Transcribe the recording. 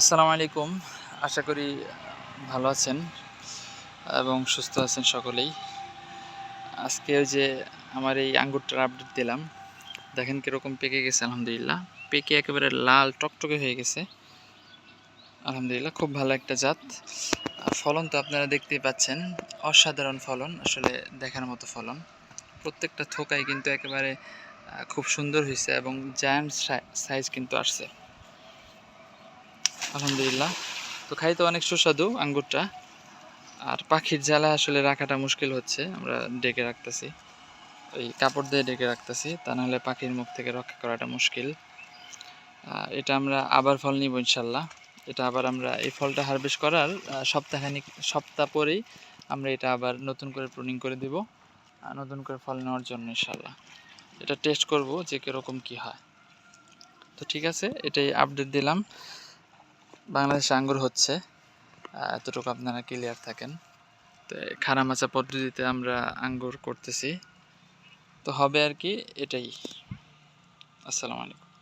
আসসালামু আলাইকুম। আশা করি ভালো আছেন এবং সুস্থ আছেন সকলেই। আজকে যে আমার এই আঙ্গুরটার আপডেট দিলাম। দেখেন কীরকম পেকে গেছে, আলহামদুলিল্লাহ। পেকে একেবারে লাল, টকটকে হয়ে গেছে। আলহামদুলিল্লাহ, খুব ভালো একটা জাত। ফলন তো আপনারা দেখতেই পাচ্ছেন, অসাধারণ ফলন, আসলে দেখার মতো ফলন। প্রত্যেকটা থোকাই কিন্তু একেবারে খুব সুন্দর হয়েছে এবং জায়ান্ট সাইজ কিন্তু আসছে। আলহামদুলিল্লাহ। তো খাইতে অনেক সুস্বাদু আঙ্গুরটা। আর পাখির জ্বালা আসলে রাখাটা মুশকিল হচ্ছে, আমরা ডেকে রাখতেছি। ওই কাপড় দিয়ে ডেকে রাখতেছি, তা নাহলে পাখির মুখ থেকে রক্ষা করাটা মুশকিল। এটা আমরা আবার ফল নিব ইনশাল্লাহ। এটা আবার আমরা এই ফলটা হারভেস্ট করার সপ্তাহখানিক, সপ্তাহ পরেই আমরা এটা আবার নতুন করে প্রুনিং করে দিব নতুন করে ফল নেওয়ার জন্য ইনশাল্লাহ। এটা টেস্ট করব যে কীরকম কী হয়। তো ঠিক আছে, এটাই আপডেট দিলাম। বাংলাদেশে আঙ্গুর হচ্ছে। এতটুকু আপনারা ক্লিয়ার থাকেন। তো খারামাচা পদ্ধতিতে আমরা আঙ্গুর করতেছি। তো হবে আর কি এটাই। আসসালামু আলাইকুম।